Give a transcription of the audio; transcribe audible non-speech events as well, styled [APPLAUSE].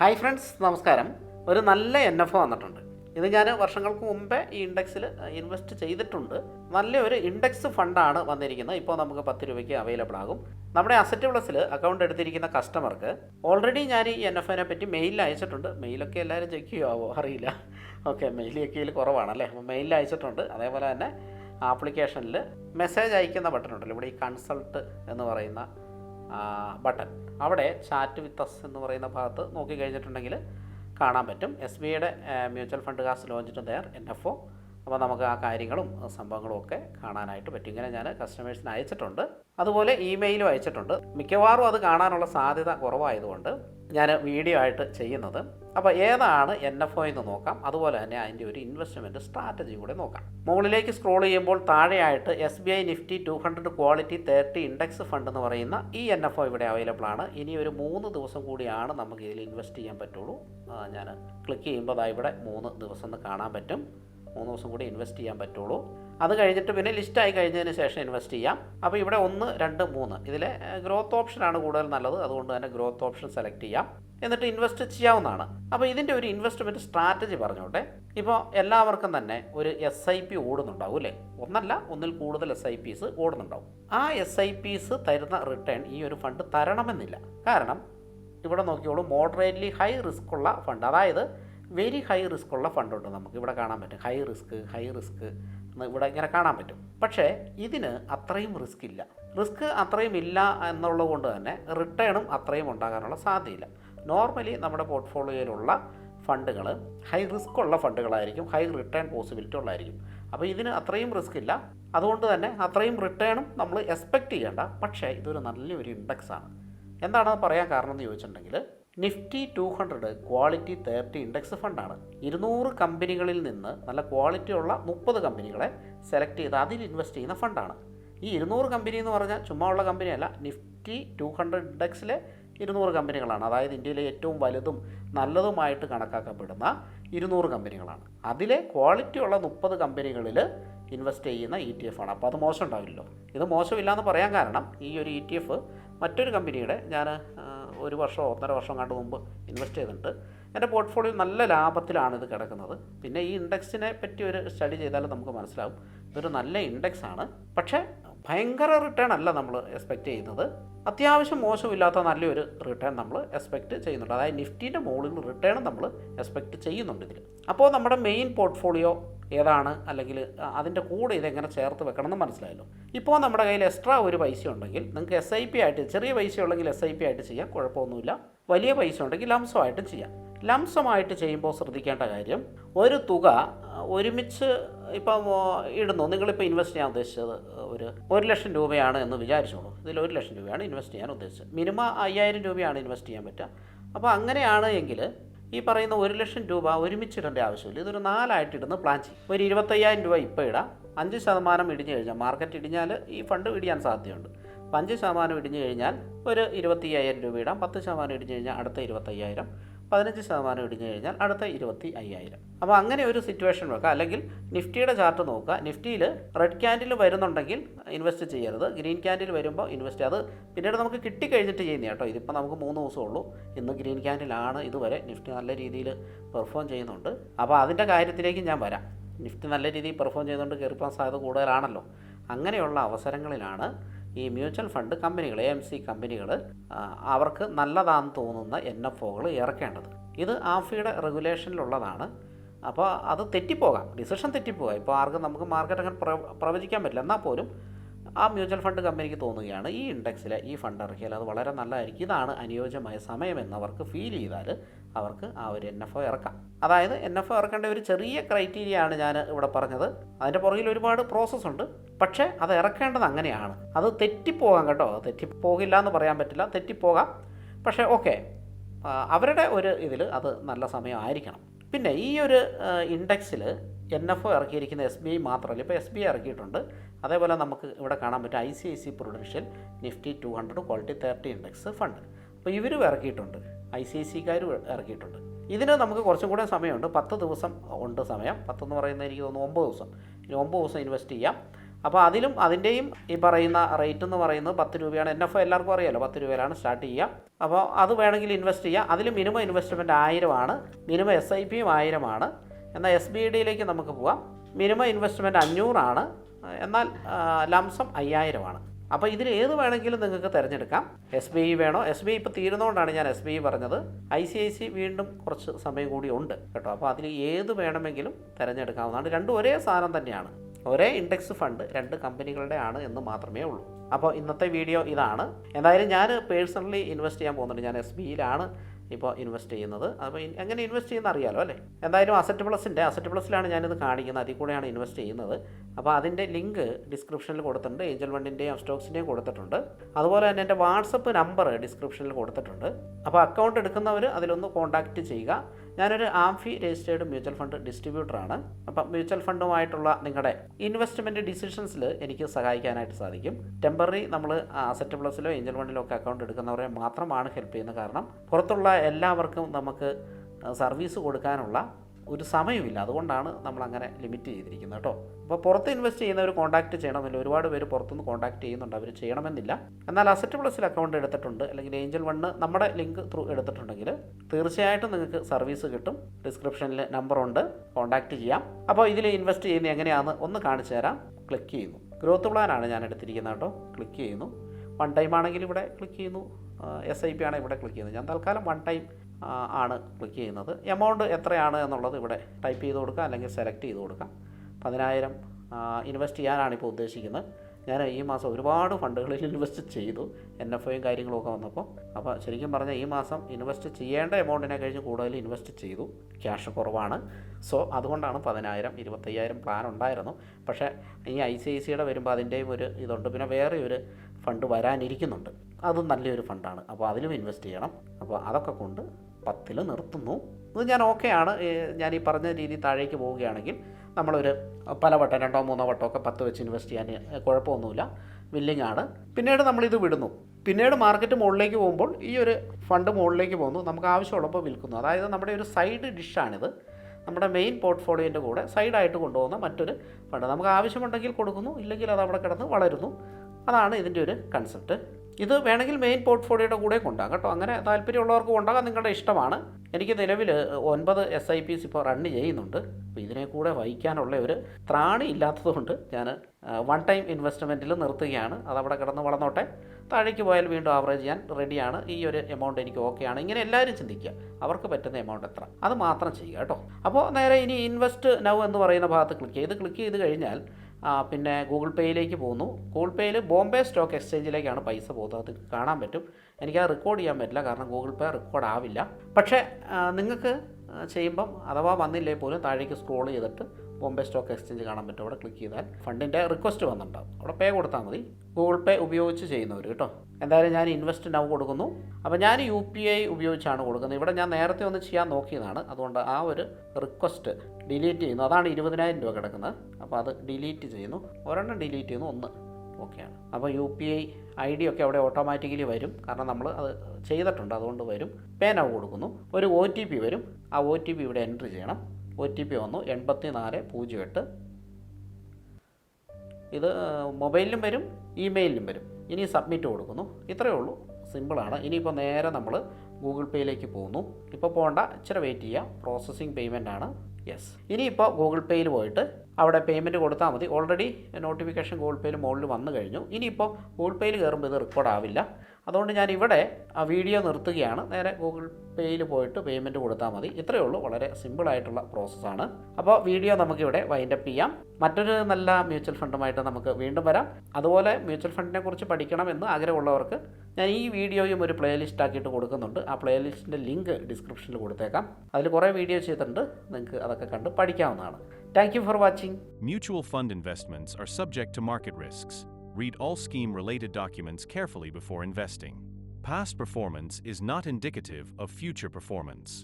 Hi friends നമസ്കാരം. ഒരു നല്ല എൻ എഫ് വന്നിട്ടുണ്ട്. ഇത് ഞാൻ വർഷങ്ങൾക്ക് മുമ്പേ ഈ ഇൻഡെക്സിൽ ഇൻവെസ്റ്റ് ചെയ്തിട്ടുണ്ട്. നല്ലൊരു ഇൻഡെക്സ് ഫണ്ടാണ് വന്നിരിക്കുന്നത്. ഇപ്പോൾ നമുക്ക് പത്ത് രൂപയ്ക്ക് അവൈലബിൾ ആകും. നമ്മുടെ അസറ്റ് പ്ലസിൽ അക്കൗണ്ട് എടുത്തിരിക്കുന്ന കസ്റ്റമർക്ക് ഓൾറെഡി ഞാൻ ഈ എൻ എഫ് എനെ പറ്റി മെയിലിൽ അയച്ചിട്ടുണ്ട്. മെയിലൊക്കെ എല്ലാവരും ചെക്ക് ചെയ്യുമോ അറിയില്ല. ഓക്കെ മെയിൽ ചെക്കിയിൽ കുറവാണല്ലേ? അപ്പോൾ മെയിലിൽ അയച്ചിട്ടുണ്ട്. അതേപോലെ തന്നെ ആപ്ലിക്കേഷനിൽ മെസ്സേജ് അയക്കുന്ന ബട്ടൺ ഉണ്ടല്ലോ. ഇവിടെ ഈ കൺസൾട്ട് എന്ന് പറയുന്ന ബട്ടൺ. അവിടെ ചാറ്റ് വിത്ത് അസ് എന്ന് പറയുന്ന ഭാഗത്ത് നോക്കി കഴിഞ്ഞിട്ടുണ്ടെങ്കിൽ കാണാൻ പറ്റും. എസ് ബി ഐയുടെ മ്യൂച്വൽ ഫണ്ട് കാസ് ലോഞ്ചിട്ട് ദയർ എൻ എഫ് ഒ അപ്പോൾ നമുക്ക് ആ കാര്യങ്ങളും സംഭവങ്ങളും ഒക്കെ കാണാനായിട്ട് പറ്റും. ഇങ്ങനെ ഞാൻ കസ്റ്റമേഴ്സിന് അയച്ചിട്ടുണ്ട്. അതുപോലെ ഇമെയിലും അയച്ചിട്ടുണ്ട്. മിക്കവാറും അത് കാണാനുള്ള സാധ്യത കുറവായതുകൊണ്ട് ഞാൻ വീഡിയോ ആയിട്ട് ചെയ്യുന്നത്. അപ്പോൾ ഏതാണ് എൻ എഫ് ഒ എന്ന് നോക്കാം. അതുപോലെ തന്നെ അതിന്റെ ഒരു ഇൻവെസ്റ്റ്മെന്റ് സ്ട്രാറ്റജി കൂടെ നോക്കാം. മുകളിലേക്ക് സ്ക്രോൾ ചെയ്യുമ്പോൾ താഴെയായിട്ട് S B I Nifty two hundred quality thirty index fund എന്ന് പറയുന്ന ഈ എൻ എഫ് ഒ ഇവിടെ അവൈലബിൾ ആണ്. ഇനി ഒരു മൂന്ന് ദിവസം കൂടിയാണ് നമുക്ക് ഇതിൽ ഇൻവെസ്റ്റ് ചെയ്യാൻ പറ്റുള്ളൂ. ഞാൻ ക്ലിക്ക് ചെയ്യുമ്പോൾ ദാ ഇവിടെ മൂന്ന് ദിവസം എന്ന് കാണാൻ പറ്റും. മൂന്ന് ദിവസം കൂടി ഇൻവെസ്റ്റ് ചെയ്യാൻ പറ്റുള്ളൂ. അത് കഴിഞ്ഞിട്ട് പിന്നെ ലിസ്റ്റായി കഴിഞ്ഞതിന് ശേഷം ഇൻവെസ്റ്റ് ചെയ്യാം. അപ്പോൾ ഇവിടെ ഒന്ന് രണ്ട് മൂന്ന്. ഇതിലെ ഗ്രോത്ത് ഓപ്ഷനാണ് കൂടുതൽ നല്ലത്. അതുകൊണ്ട് തന്നെ ഗ്രോത്ത് ഓപ്ഷൻ സെലക്ട് ചെയ്യാം. എന്നിട്ട് ഇൻവെസ്റ്റ് ചെയ്യാവുന്നതാണ്. അപ്പോൾ ഇതിന്റെ ഒരു ഇൻവെസ്റ്റ്മെന്റ് സ്ട്രാറ്റജി പറഞ്ഞോട്ടെ. ഇപ്പോൾ എല്ലാവർക്കും തന്നെ ഒരു എസ് ഐ പി ഓടുന്നുണ്ടാവും അല്ലേ? ഒന്നല്ല ഒന്നിൽ കൂടുതൽ എസ് ഐ പിസ് ഓടുന്നുണ്ടാവും. ആ എസ് ഐ പിസ് തരുന്ന റിട്ടേൺ ഈ ഒരു ഫണ്ട് തരണമെന്നില്ല. കാരണം ഇവിടെ നോക്കിയോളൂ മോഡറേറ്റ്ലി ഹൈ റിസ്ക് ഉള്ള ഫണ്ട് അതായത് വെരി ഹൈ റിസ്ക് ഉള്ള ഫണ്ടുണ്ട് നമുക്ക് ഇവിടെ കാണാൻ പറ്റും. ഹൈ റിസ്ക് ഹൈ റിസ്ക് ഇവിടെ ഇങ്ങനെ കാണാൻ പറ്റും. പക്ഷേ ഇതിന് അത്രയും റിസ്ക് ഇല്ല. റിസ്ക് അത്രയും ഇല്ല എന്നുള്ളത് കൊണ്ട് തന്നെ റിട്ടേണും അത്രയും ഉണ്ടാകാനുള്ള സാധ്യതയില്ല. നോർമലി നമ്മുടെ പോർട്ട്ഫോളിയോയിലുള്ള ഫണ്ടുകൾ ഹൈ റിസ്ക് ഉള്ള ഫണ്ടുകളായിരിക്കും ഹൈ റിട്ടേൺ പോസിബിലിറ്റി ഉള്ളതായിരിക്കും അപ്പോൾ ഇതിന് അത്രയും റിസ്ക് ഇല്ല. അതുകൊണ്ട് തന്നെ അത്രയും റിട്ടേണും നമ്മൾ എക്സ്പെക്റ്റ് ചെയ്യേണ്ട. പക്ഷേ ഇതൊരു നല്ലൊരു ഇൻഡെക്സ് ആണ്. എന്താണ് പറയാൻ കാരണം എന്ന് ചോദിച്ചിട്ടുണ്ടെങ്കിൽ Nifty two hundred quality thirty index ഫണ്ടാണ്. ഇരുന്നൂറ് കമ്പനികളിൽ നിന്ന് നല്ല ക്വാളിറ്റി ഉള്ള മുപ്പത് കമ്പനികളെ സെലക്ട് ചെയ്ത് അതിൽ ഇൻവെസ്റ്റ് ചെയ്യുന്ന ഫണ്ടാണ്. ഈ ഇരുന്നൂറ് കമ്പനി എന്ന് പറഞ്ഞാൽ ചുമ്മാ ഉള്ള കമ്പനിയല്ല നിഫ്റ്റി ടു ഹൺഡ്രഡ് ഇൻഡെക്സിലെ ഇരുന്നൂറ് കമ്പനികളാണ്. അതായത് ഇന്ത്യയിലെ ഏറ്റവും വലുതും നല്ലതുമായിട്ട് കണക്കാക്കപ്പെടുന്ന ഇരുന്നൂറ് കമ്പനികളാണ്. അതിലെ ക്വാളിറ്റി ഉള്ള മുപ്പത് കമ്പനികളിൽ ഇൻവെസ്റ്റ് ചെയ്യുന്ന ഇ ടി എഫ് ആണ്. അപ്പോൾ അത് മോശം ഉണ്ടാവില്ലല്ലോ. ഇത് മോശമില്ല എന്ന് പറയാൻ കാരണം ഈ ഒരു ഇ ടി എഫ് മറ്റൊരു കമ്പനിയുടെ ഞാൻ ഒരു വർഷമോ ഒന്നര വർഷം കണ്ട് മുമ്പ് ഇൻവെസ്റ്റ് ചെയ്തിട്ടുണ്ട്. എന്റെ പോർട്ട്ഫോളിയോ നല്ല ലാഭത്തിലാണ് ഇത് കിടക്കുന്നത്. പിന്നെ ഈ ഇൻഡെക്സിനെ പറ്റി ഒരു സ്റ്റഡി ചെയ്താൽ നമുക്ക് മനസ്സിലാവും. ഇതൊരു നല്ല ഇൻഡെക്സ് ആണ് പക്ഷേ ഭയങ്കര റിട്ടേൺ അല്ല നമ്മൾ എക്സ്പെക്റ്റ് ചെയ്യുന്നത്. അത്യാവശ്യം മോശമില്ലാത്ത നല്ലൊരു റിട്ടേൺ നമ്മൾ എക്സ്പെക്റ്റ് ചെയ്യുന്നുണ്ട്. അതായത് നിഫ്റ്റിന്റെ മുകളിൽ റിട്ടേൺ നമ്മൾ എക്സ്പെക്റ്റ് ചെയ്യുന്നുണ്ട് ഇതിൽ അപ്പോൾ നമ്മുടെ മെയിൻ പോർട്ട്ഫോളിയോ ഏതാണ് അല്ലെങ്കിൽ അതിന്റെ കൂടെ ഇതെങ്ങനെ ചേർത്ത് വെക്കണം എന്ന് മനസ്സിലായല്ലോ. ഇപ്പോൾ നമ്മുടെ കയ്യിൽ എക്സ്ട്രാ ഒരു പൈസ ഉണ്ടെങ്കിൽ നിങ്ങൾക്ക് എസ് ഐ പി ആയിട്ട് ചെറിയ പൈസ ഉണ്ടെങ്കിൽ എസ് ഐ പി ആയിട്ട് ചെയ്യാം കുഴപ്പമൊന്നുമില്ല. വലിയ പൈസ ഉണ്ടെങ്കിൽ ലംസമായിട്ട് ചെയ്യാം. ലംസമായിട്ട് ചെയ്യുമ്പോൾ ശ്രദ്ധിക്കേണ്ട കാര്യം ഒരു തുക ഒരുമിച്ച് ഇപ്പം ആ, ഇടുന്നു. നിങ്ങളിപ്പോൾ ഇൻവെസ്റ്റ് ചെയ്യാൻ ഉദ്ദേശിച്ചത് ഒരു ഒരു ലക്ഷം രൂപയാണ് എന്ന് വിചാരിച്ചോളൂ. ഇതിൽ ഒരു ലക്ഷം രൂപയാണ് ഇൻവെസ്റ്റ് ചെയ്യാൻ ഉദ്ദേശിച്ചത്. മിനിമം അയ്യായിരം രൂപയാണ് ഇൻവെസ്റ്റ് ചെയ്യാൻ പറ്റുക. അപ്പോൾ അങ്ങനെയാണ് എങ്കിൽ ഈ പറയുന്ന ഒരു ലക്ഷം രൂപ ഒരുമിച്ച് ഇടേണ്ട ആവശ്യമില്ല. ഇതൊരു നാലായിട്ട് ഇടുന്ന പ്ലാൻ ചെയ്യും. ഒരു ഇരുപത്തയ്യായിരം രൂപ ഇപ്പോൾ ഇടാം. അഞ്ച് ശതമാനം ഇടിഞ്ഞു കഴിഞ്ഞാൽ മാർക്കറ്റ് ഇടിഞ്ഞാൽ ഈ ഫണ്ട് ഇടിയാൻ സാധ്യതയുണ്ട്. അപ്പം അഞ്ച് ശതമാനം ഇടിഞ്ഞു കഴിഞ്ഞാൽ ഒരു ഇരുപത്തി അയ്യായിരം രൂപ ഇടാം. പത്ത് ശതമാനം ഇടിഞ്ഞു കഴിഞ്ഞാൽ അടുത്ത ഇരുപത്തയ്യായിരം. പതിനഞ്ച് ശതമാനം ഇടിഞ്ഞു കഴിഞ്ഞാൽ അടുത്ത ഇരുപത്തി അയ്യായിരം. അപ്പോൾ അങ്ങനെ ഒരു സിറ്റുവേഷൻ വെക്കുക. അല്ലെങ്കിൽ നിഫ്റ്റിയുടെ ചാർട്ട് നോക്കുക. നിഫ്റ്റിയിൽ റെഡ് ക്യാൻഡിൽ വരുന്നുണ്ടെങ്കിൽ ഇൻവെസ്റ്റ് ചെയ്യരുത്. ഗ്രീൻ ക്യാൻഡിൽ വരുമ്പോൾ ഇൻവെസ്റ്റ് അത് പിന്നീട് നമുക്ക് കിട്ടിക്കഴിഞ്ഞിട്ട് ചെയ്യുന്ന കേട്ടോ. ഇതിപ്പോൾ നമുക്ക് മൂന്ന് ദിവസമേ ഉള്ളൂ ഇന്ന് ഗ്രീൻ ക്യാൻഡിലാണ് ഇതുവരെ നിഫ്റ്റി നല്ല രീതിയിൽ പെർഫോം ചെയ്യുന്നുണ്ട്. അപ്പോൾ അതിന്റെ കാര്യത്തിലേക്ക് ഞാൻ വരാം. നിഫ്റ്റി നല്ല രീതിയിൽ പെർഫോം ചെയ്യുന്നുണ്ട്. കയറിപ്പോകാൻ സാധ്യത കൂടുതലാണല്ലോ. അങ്ങനെയുള്ള അവസരങ്ങളിലാണ് ഈ മ്യൂച്വൽ ഫണ്ട് കമ്പനികൾ എ എം സി കമ്പനികൾ അവർക്ക് നല്ലതാണെന്ന് തോന്നുന്ന എൻ എഫ് ഒകൾ ഇറക്കേണ്ടത്. ഇത് ആഫിയുടെ റെഗുലേഷനിലുള്ളതാണ്. അപ്പോൾ അത് തെറ്റിപ്പോകാം. ഡിസിഷൻ തെറ്റിപ്പോകാം. ഇപ്പോൾ ആർക്കും നമുക്ക് മാർക്കറ്റ് അങ്ങനെ പ്രവചിക്കാൻ പറ്റില്ല. എന്നാൽ പോലും ആ മ്യൂച്വൽ ഫണ്ട് കമ്പനിക്ക് തോന്നുകയാണ് ഈ ഇൻഡെക്സിൽ ഈ ഫണ്ട് ഇറക്കിയാൽ അത് വളരെ നല്ലതായിരിക്കും. ഇതാണ് അനുയോജ്യമായ സമയമെന്ന് അവർക്ക് ഫീൽ ചെയ്താൽ അവർക്ക് ആ ഒരു എൻ എഫ് ഒ ഇറക്കാം. അതായത് എൻ എഫ് ഒ ഇറക്കേണ്ട ഒരു ചെറിയ ക്രൈറ്റീരിയ ആണ് ഞാൻ ഇവിടെ പറഞ്ഞത്. അതിന്റെ പുറകിൽ ഒരുപാട് പ്രോസസ്സ് ഉണ്ട്. പക്ഷേ അത് ഇറക്കേണ്ടത് അങ്ങനെയാണ്. അത് തെറ്റിപ്പോകാം കേട്ടോ. തെറ്റിപ്പോകില്ല എന്ന് പറയാൻ പറ്റില്ല. തെറ്റിപ്പോകാം. പക്ഷേ ഓക്കെ അവരുടെ ഒരു ഇതിൽ അത് നല്ല സമയമായിരിക്കണം പിന്നെ ഈ ഒരു ഇൻഡെക്സിൽ എൻ എഫ് ഇറക്കിയിരിക്കുന്ന എസ് ബി ഐ മാത്രമല്ല ഇപ്പോൾ എസ് ബി ഐ ഇറക്കിയിട്ടുണ്ട്. അതേപോലെ നമുക്ക് ഇവിടെ കാണാൻ പറ്റും I C I C Prudential Nifty two hundred quality thirty index fund അപ്പോൾ ഇവരും ഇറക്കിയിട്ടുണ്ട് ഐ സി ഐ സിക്കാരും ഇറക്കിയിട്ടുണ്ട്. ഇതിന് നമുക്ക് കുറച്ചും കൂടെ സമയമുണ്ട് പത്ത് ദിവസം ഉണ്ട് സമയം. പത്തെന്ന് പറയുന്നത് എനിക്ക് തോന്നുന്നു ഒമ്പത് ദിവസം. ഇനി ഒമ്പത് ദിവസം ഇൻവെസ്റ്റ് ചെയ്യാം. അപ്പോൾ അതിലും അതിന്റെയും ഈ പറയുന്ന റേറ്റ് എന്ന് പറയുന്നത് പത്ത് രൂപയാണ്. എൻ എഫ് എല്ലാവർക്കും അറിയാമല്ലോ പത്ത് രൂപയിലാണ് സ്റ്റാർട്ട് ചെയ്യുക. അപ്പോൾ അത് വേണമെങ്കിൽ ഇൻവെസ്റ്റ് ചെയ്യാം. അതിൽ മിനിമം ഇൻവെസ്റ്റ്മെന്റ് ആയിരമാണ്. മിനിമം എസ് ഐ പിയും ആയിരമാണ്. എന്നാൽ എസ് ബി ഡിയിലേക്ക് നമുക്ക് പോവാം. മിനിമം ഇൻവെസ്റ്റ്മെന്റ് അഞ്ഞൂറാണ്. എന്നാൽ ലംസം അയ്യായിരമാണ്. അപ്പോൾ ഇതിൽ ഏത് വേണമെങ്കിലും നിങ്ങൾക്ക് തിരഞ്ഞെടുക്കാം. എസ് ബി ഐ വേണോ? എസ് ബി ഐ ഇപ്പോൾ തീരുന്നതുകൊണ്ടാണ് ഞാൻ എസ് ബി ഐ പറഞ്ഞത്. ഐ സി ഐ സി വീണ്ടും കുറച്ച് സമയം കൂടി ഉണ്ട് കേട്ടോ. അപ്പോൾ അതിൽ ഏത് വേണമെങ്കിലും തിരഞ്ഞെടുക്കാവുന്നതാണ്. രണ്ടും ഒരേ സാധനം തന്നെയാണ്. ഒരേ ഇൻഡെക്സ് ഫണ്ട് രണ്ട് കമ്പനികളുടെ ആണ് എന്ന് മാത്രമേ ഉള്ളൂ. അപ്പോൾ ഇന്നത്തെ വീഡിയോ ഇതാണ്. എന്തായാലും ഞാൻ പേഴ്സണലി ഇൻവെസ്റ്റ് ചെയ്യാൻ പോകുന്നുണ്ട്. ഞാൻ എസ് ബി ഐയിലാണ് ഇപ്പോൾ ഇൻവെസ്റ്റ് ചെയ്യുന്നത്. അപ്പോൾ എങ്ങനെ ഇൻവെസ്റ്റ് ചെയ്യുന്ന അറിയാലോ അല്ലേ? എന്തായാലും അസറ്റ് പ്ലസിന്റെ അസറ്റ് പ്ലസിലാണ് ഞാനിത് കാണിക്കുന്നത്. അതിൽ കൂടെയാണ് ഇൻവെസ്റ്റ് ചെയ്യുന്നത്. അപ്പോൾ അതിന്റെ ലിങ്ക് ഡിസ്ക്രിപ്ഷനിൽ കൊടുത്തിട്ടുണ്ട്. ഏഞ്ചൽ വണ്ടിന്റെയും സ്റ്റോക്സിന്റെയും കൊടുത്തിട്ടുണ്ട്. അതുപോലെ തന്നെ എന്റെ വാട്സപ്പ് നമ്പർ ഡിസ്ക്രിപ്ഷനിൽ കൊടുത്തിട്ടുണ്ട്. അപ്പോൾ അക്കൗണ്ട് എടുക്കുന്നവർ അതിലൊന്ന് കോൺടാക്റ്റ് ചെയ്യുക. ഞാനൊരു ആംഫി രജിസ്റ്റേർഡ് മ്യൂച്വൽ ഫണ്ട് ഡിസ്ട്രിബ്യൂട്ടറാണ്. അപ്പം മ്യൂച്വൽ ഫണ്ടുമായിട്ടുള്ള നിങ്ങളുടെ ഇൻവെസ്റ്റ്മെന്റ് ഡിസിഷൻസിൽ എനിക്ക് സഹായിക്കാനായിട്ട് സാധിക്കും. ടെമ്പററി നമ്മൾ അസറ്റ് പ്ലസിലോ ഏഞ്ചൽ ഫണ്ടിലോ ഒക്കെ അക്കൗണ്ട് എടുക്കുന്നവരെ മാത്രമാണ് ഹെൽപ്പ് ചെയ്യുന്നത് കാരണം പുറത്തുള്ള എല്ലാവർക്കും നമുക്ക് സർവീസ് കൊടുക്കാനുള്ള ഒരു സമയമില്ല. അതുകൊണ്ടാണ് നമ്മൾ അങ്ങനെ ലിമിറ്റ് ചെയ്തിരിക്കുന്നത് കേട്ടോ. അപ്പോൾ പുറത്ത് ഇൻവെസ്റ്റ് ചെയ്യുന്നവർ കോൺടാക്ട് ചെയ്യണമെന്നില്ല ഒരുപാട് പേര് പുറത്തുനിന്ന് കോൺടാക്ട് ചെയ്യുന്നുണ്ട്. അവർ ചെയ്യണമെന്നില്ല. എന്നാൽ അസറ്റ് പ്ലസിൽ അക്കൗണ്ട് എടുത്തിട്ടുണ്ട്. അല്ലെങ്കിൽ ഏഞ്ചൽ വണ്ണ് നമ്മുടെ ലിങ്ക് ത്രൂ എടുത്തിട്ടുണ്ടെങ്കിൽ തീർച്ചയായിട്ടും നിങ്ങൾക്ക് സർവീസ് കിട്ടും. ഡിസ്ക്രിപ്ഷനിൽ നമ്പറുണ്ട് കോൺടാക്ട് ചെയ്യാം. അപ്പോൾ ഇതിൽ ഇൻവെസ്റ്റ് ചെയ്യുന്ന എങ്ങനെയാണെന്ന് ഒന്ന് കാണിച്ചു തരാം. ക്ലിക്ക് ചെയ്യുന്നു. ഗ്രോത്ത് പ്ലാനാണ് ഞാൻ എടുത്തിരിക്കുന്നത് കേട്ടോ. ക്ലിക്ക് ചെയ്യുന്നു. വൺ ടൈം ആണെങ്കിൽ ഇവിടെ ക്ലിക്ക് ചെയ്യുന്നു. എസ് ഐ പി ആണ് ഇവിടെ ക്ലിക്ക് ചെയ്യുന്നത്. ഞാൻ തൽക്കാലം വൺ ടൈം ആണ് ക്ലിക്ക് ചെയ്യുന്നത്. എമൗണ്ട് എത്രയാണ് എന്നുള്ളത് ഇവിടെ ടൈപ്പ് ചെയ്ത് കൊടുക്കാം അല്ലെങ്കിൽ സെലക്ട് ചെയ്ത് കൊടുക്കാം. പതിനായിരം ഇൻവെസ്റ്റ് ചെയ്യാനാണ് ഇപ്പോൾ ഉദ്ദേശിക്കുന്നത്. ഞാൻ ഈ മാസം ഒരുപാട് ഫണ്ടുകളിൽ [LAUGHS] ഇൻവെസ്റ്റ് ചെയ്തു. എൻ എഫ് ഐയും കാര്യങ്ങളൊക്കെ വന്നപ്പോൾ. അപ്പോൾ ശരിക്കും പറഞ്ഞാൽ ഈ മാസം ഇൻവെസ്റ്റ് ചെയ്യേണ്ട എമൗണ്ടിനെ കഴിഞ്ഞ് കൂടുതൽ ഇൻവെസ്റ്റ് ചെയ്തു. ക്യാഷ് കുറവാണ്. സോ അതുകൊണ്ടാണ് പതിനായിരം ഇരുപത്തയ്യായിരം പ്ലാൻ ഉണ്ടായിരുന്നു. പക്ഷേ ഈ ഐ സി ഐ സിയുടെ വരുമ്പോൾ അതിന്റെയും ഒരു ഇതുണ്ട്. പിന്നെ വേറെ ഒരു ഫണ്ട് വരാനിരിക്കുന്നുണ്ട്. അതും നല്ലൊരു ഫണ്ടാണ്. അപ്പോൾ അതിലും ഇൻവെസ്റ്റ് ചെയ്യണം. അപ്പോൾ അതൊക്കെ കൊണ്ട് പത്തിൽ നിർത്തുന്നു. ഇത് ഞാൻ ഓക്കെയാണ് ഞാൻ ഈ പറഞ്ഞ രീതി താഴേക്ക് പോവുകയാണെങ്കിൽ നമ്മളൊരു പല വട്ടം രണ്ടോ മൂന്നോ വട്ടം ഒക്കെ പത്ത് വെച്ച് ഇൻവെസ്റ്റ് ചെയ്യാൻ കുഴപ്പമൊന്നുമില്ല. വില്ലിങ് ആണ്. പിന്നീട് നമ്മളിത് വിടുന്നു. പിന്നീട് മാർക്കറ്റ് മുകളിലേക്ക് പോകുമ്പോൾ ഈ ഒരു ഫണ്ട് മുകളിലേക്ക് പോകുന്നു. നമുക്ക് ആവശ്യമുള്ളപ്പോൾ വിൽക്കുന്നു. അതായത് നമ്മുടെ ഒരു സൈഡ് ഡിഷാണിത് നമ്മുടെ മെയിൻ പോർട്ട്ഫോളിയോന്റെ കൂടെ സൈഡായിട്ട് കൊണ്ടുപോകുന്ന മറ്റൊരു ഫണ്ട്. നമുക്ക് ആവശ്യമുണ്ടെങ്കിൽ കൊടുക്കുന്നു. ഇല്ലെങ്കിൽ അത് അവിടെ കിടന്ന് വളരുന്നു. അതാണ് ഇതിന്റെ ഒരു കൺസെപ്റ്റ് ഇത് വേണമെങ്കിൽ മെയിൻ പോർട്ട്ഫോളിയോയുടെ കൂടെ കൊണ്ടാകാം കേട്ടോ. അങ്ങനെ താല്പര്യമുള്ളവർക്ക് കൊണ്ടാകാം നിങ്ങളുടെ ഇഷ്ടമാണ്. എനിക്ക് നിലവിൽ ഒൻപത് എസ് ഐ പിസ് ഇപ്പോൾ റൺ ചെയ്യുന്നുണ്ട്. അപ്പോൾ ഇതിനെ കൂടെ വഹിക്കാനുള്ള ഒരു ത്രാണി ഇല്ലാത്തതുകൊണ്ട് ഞാൻ വൺ ടൈം ഇൻവെസ്റ്റ്മെന്റിൽ നിർത്തുകയാണ്. അതവിടെ കിടന്ന് വളർന്നോട്ടെ. താഴേക്ക് പോയാൽ വീണ്ടും ആവറേജ് ചെയ്യാൻ റെഡിയാണ് ഈ ഒരു എമൗണ്ട് എനിക്ക് ഓക്കെയാണ് ഇങ്ങനെ എല്ലാവരും ചിന്തിക്കുക. അവർക്ക് പറ്റുന്ന എമൗണ്ട് എത്ര. അത് മാത്രം ചെയ്യുക കേട്ടോ. അപ്പോൾ നേരെ ഇനി ഇൻവെസ്റ്റ് നൗ എന്ന് പറയുന്ന ഭാഗത്ത് ക്ലിക്ക് ചെയ്ത് ക്ലിക്ക് ചെയ്ത് കഴിഞ്ഞാൽ പിന്നെ ഗൂഗിൾ പേയിലേക്ക് പോകുന്നു. ഗൂഗിൾ പേയിൽ ബോംബെ സ്റ്റോക്ക് എക്സ്ചേഞ്ചിലേക്കാണ് പൈസ പോകുന്നത്. അത് കാണാൻ പറ്റും. എനിക്കത് റെക്കോർഡ് ചെയ്യാൻ പറ്റില്ല. കാരണം ഗൂഗിൾ പേ റെക്കോർഡ് ആവില്ല. പക്ഷേ നിങ്ങൾക്ക് ചെയ്യുമ്പം അഥവാ വന്നില്ലേ പോലും താഴേക്ക് സ്ക്രോൾ ചെയ്തിട്ട് ബോംബെ സ്റ്റോക്ക് എക്സ്ചേഞ്ച് കാണാൻ പറ്റും. അവിടെ ക്ലിക്ക് ചെയ്താൽ ഫണ്ടിന്റെ റിക്വസ്റ്റ് വന്നിട്ടുണ്ടാവും അവിടെ പേ കൊടുത്താൽ മതി. ഗൂഗിൾ പേ ഉപയോഗിച്ച് ചെയ്യുന്നവർ കേട്ടോ. എന്തായാലും ഞാൻ ഇൻവെസ്റ്റ് നൗ കൊടുക്കുന്നു. അപ്പോൾ ഞാൻ യു പി ഐ ഉപയോഗിച്ചാണ് കൊടുക്കുന്നത്. ഇവിടെ ഞാൻ നേരത്തെ ഒന്ന് ചെയ്യാൻ നോക്കിയതാണ്. അതുകൊണ്ട് ആ ഒരു റിക്വസ്റ്റ് ഡിലീറ്റ് ചെയ്യുന്നു. അതാണ് ഇരുപതിനായിരം രൂപ കിടക്കുന്നത്. അപ്പോൾ അത് ഡിലീറ്റ് ചെയ്യുന്നു. ഒരെണ്ണം ഡിലീറ്റ് ചെയ്യുന്നു. ഒന്ന് ഓക്കെയാണ്. അപ്പോൾ U P I I D ഒക്കെ അവിടെ ഓട്ടോമാറ്റിക്കലി വരും. കാരണം നമ്മൾ അത് ചെയ്തിട്ടുണ്ട്. അതുകൊണ്ട് വരും. പേന കൊടുക്കുന്നു. ഒരു ഒ ടി പി വരും. ആ ഒ ടി പി ഇവിടെ എൻട്രി ചെയ്യണം. ഒ ടി പി വന്നു. എൺപത്തി നാല് പൂജ്യം എട്ട്. ഇത് മൊബൈലിലും വരും. ഇമെയിലിലും വരും. ഇനി സബ്മിറ്റ് കൊടുക്കുന്നു. ഇത്രയേ ഉള്ളൂ. സിമ്പിളാണ് ഇനിയിപ്പോൾ നേരെ നമ്മൾ ഗൂഗിൾ പേയിലേക്ക് പോകുന്നു. ഇപ്പോൾ പോകണ്ട ഇച്ചിരി വെയിറ്റ് ചെയ്യുക പ്രോസസ്സിങ് പേയ്മെന്റ് ആണ്. യെസ് ഇനിയിപ്പോൾ ഗൂഗിൾ പേയിൽ പോയിട്ട് അവിടെ പേയ്മെന്റ് കൊടുത്താൽ മതി. ഓൾറെഡി നോട്ടിഫിക്കേഷൻ ഗൂഗിൾ പേയിൽ മുകളിൽ വന്നു കഴിഞ്ഞു. ഇനിയിപ്പോൾ ഗൂഗിൾ പേയിൽ കയറുമ്പോൾ ഇത് റെക്കോർഡ് ആവില്ല. അതുകൊണ്ട് ഞാൻ ഇവിടെ ആ വീഡിയോ നിർത്തുകയാണ്. നേരെ ഗൂഗിൾ പേയിൽ പോയിട്ട് പേയ്മെന്റ് കൊടുത്താൽ മതി. ഇത്രയേ ഉള്ളൂ. വളരെ സിമ്പിളായിട്ടുള്ള പ്രോസസ്സാണ് അപ്പോൾ വീഡിയോ നമുക്കിവിടെ വൈൻഡപ്പ് ചെയ്യാം. മറ്റൊരു നല്ല മ്യൂച്വൽ ഫണ്ടുമായിട്ട് നമുക്ക് വീണ്ടും വരാം. അതുപോലെ മ്യൂച്വൽ ഫണ്ടിനെ കുറിച്ച് പഠിക്കണമെന്ന് ആഗ്രഹമുള്ളവർക്ക് ഞാൻ ഈ വീഡിയോയും ഒരു പ്ലേലിസ്റ്റ് ആക്കിയിട്ട് കൊടുക്കുന്നുണ്ട്. ആ പ്ലേലിസ്റ്റിന്റെ ലിങ്ക് ഡിസ്ക്രിപ്ഷനിൽ കൊടുത്തേക്കാം. അതിൽ കുറേ വീഡിയോ ചെയ്തിട്ടുണ്ട്. നിങ്ങൾക്ക് അതൊക്കെ കണ്ട് പഠിക്കാവുന്നതാണ്. Thank you for watching mutual fund investment are subject to market risks read all scheme related documents carefully before investing past performance is not indicative of future performance